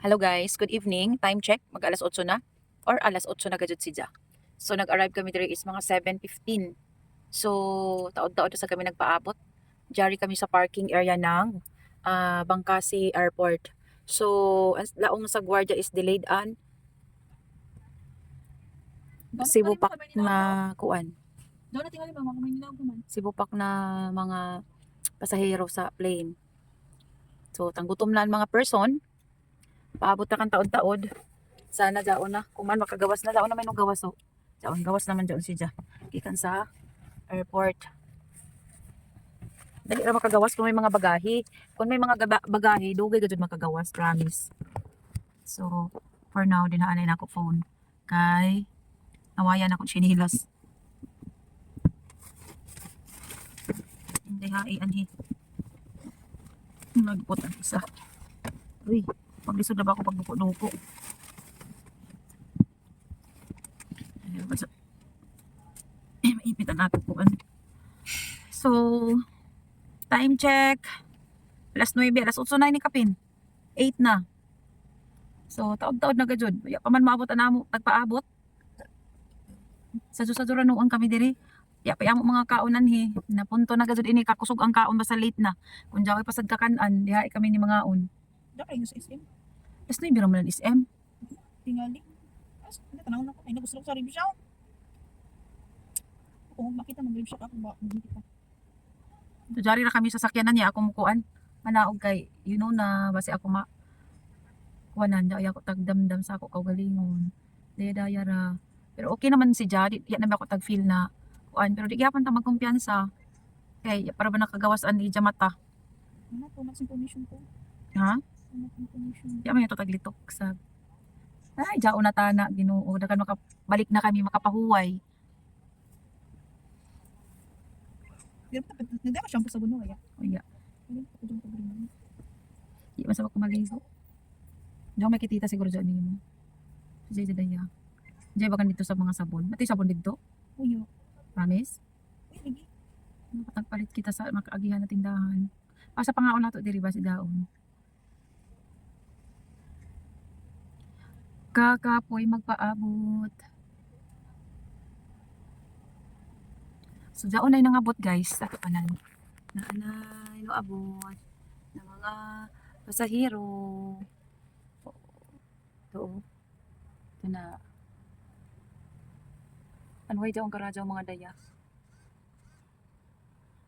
Hello guys, good evening. Time check, mag alas 8 na or alas 8 na gajud siya. So nag-arrive kami diri is mga 7:15. So taod-taod sa kami nagpaabot. Jari kami sa parking area ng ah, Bangkasi Airport. So as laong sa gwardiya is delayed an Cebu Pac na kuan. Daw na tingali mama, kumain man. Cebu Pac na mga pasahero sa plane. So tanggutom na ang mga person. Paabot na kan taod-taod. Sana daon na. Kung man makagawas na daon na may nung gawas oh. Daon gawas naman daon siya. Gikan sa airport. Dali ra makagawas kung may mga bagahe. Kung may mga bagahe, dugay gajud makagawas, promise. So, for now dinaanay na ako phone. Kay nawayan ako chinilas. Hindi ha, ay anhi. Nagpot ang isa. Uy, paglisod na ba ako pagduko-duko? Eh, maipit ang ato po. So, time check. Alas 9, alas 8 na ni Kapin. 8 na. So, taod-taod na gajud. Ya pa man maabot na mo, nagpaabot. Sa susadura noon kami diri. Ya pa yung mga kaunan he. Napunto na gajud ini kakusog ang kaon basta late na. Kung jaway pasad kakanan, diha kami ni mga on. Daw kayo sa SM. Alas 9 biro man SM. Tingali. As, natanaw na ko. Ay, nagusto ko sa review siya. Kung makita mag-review siya ako ba? Hindi pa. So, jari ra kami sa sakyanan niya ako mukuan. Manaog kay, you know na, basi ako ma kuanan, di ako tagdamdam sa ako kaugalingon. Daya daya ra. Pero okay naman si Jari, yan naman ako tag-feel na kuan. Pero di gyapon ta magkumpiyansa. Kay, para ba nakagawasan ni Jamata? Ano po, mas information ko. Ha? Ano po information? Di man ito taglitok sa ay, jao na tana, ginoo. Dagan makabalik na kami, makapahuway. Pero nagdama siyang sa buno. Kaya, dun pag-review. di masama ko maligo. Di ako makikita siguro dyan niyo. Sa Jay Daya. Jay bagan dito sa mga sabon. Mati sabon dito? Uyo. Promise? Makatagpalit kita sa makaagihan na tindahan. Ah, sa pangaon nato diri ba si Daon? Kakapoy magpaabot. So daon ay nangabot guys sa kapanan. Na anay no abot ng mga pasahero. Oo. Ito na. Ano ay ang karadyaw mga daya?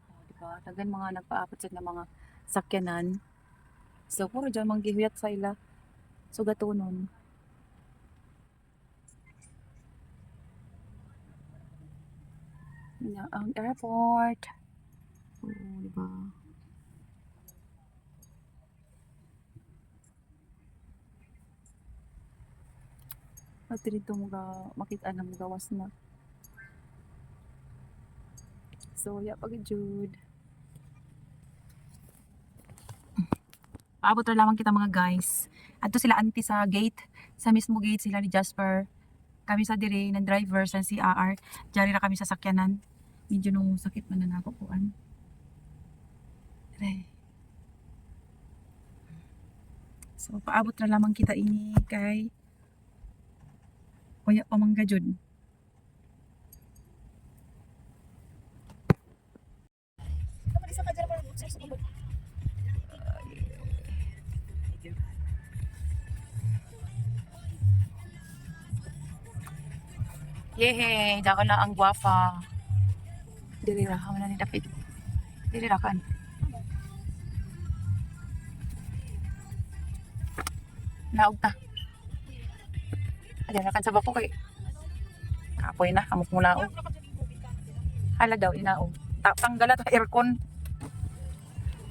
Oh, di ba? Tagan mga nagpaabot sa ng mga sakyanan. So, puro dyan mang gihuyat sa ila. So, gatunon. Na ang airport. Oo, di ba? At dito mga makita na gawas na. So, yeah, pag Jude. Paabot na lamang kita mga guys. Ato sila auntie sa gate. Sa mismo gate sila ni Jasper. Kami sa dire ng driver sa CR. Diyan na kami sa sakyanan. Medyo nung sakit man na nakukuan. Aray. So, paabot na lamang kita ini kay Kuya Pamangga Jud. Isa ka dyan para mag-search Yehe, dako na ang guwapa. Dili ra na ni David. Dili ra kan. Naog ta. Ayan ra kan sa bako kay. Kapoy na, amok mo naog. Hala daw inaog. Ta tanggal at aircon.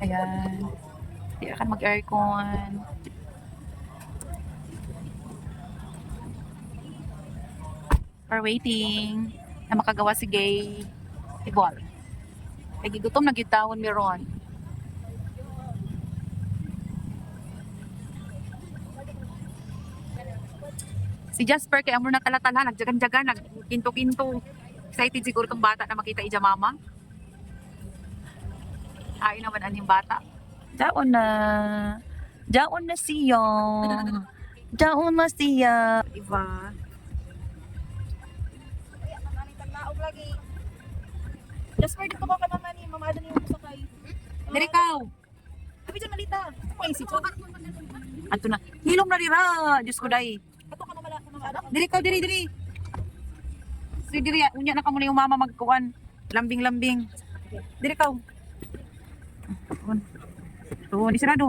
Ayan. Di kan mag-aircon. For waiting na makagawa si Gay Ibol. Lagi gutom na gitawon mi ron. Si Jasper kay amo na talatala nagjagan-jagan nagkinto-kinto. Excited siguro tong bata na makita ija mama. Ay naman ang bata. Daon na Daon na siya. Daon na siya. Diba? Lagi. Jasper, dito ba ka naman ni Mama Adan yung sakay? Diri ka. Sabi dyan, malita. Ito ko isip ko. Ato na. Hilom na dira. Diyos ko day. Ito ka Mama Adan. Diri ka, diri, diri. Si diri, unya na ka muna yung mama magkuhan. Lambing-lambing. Diri ka. Tuon, isirado.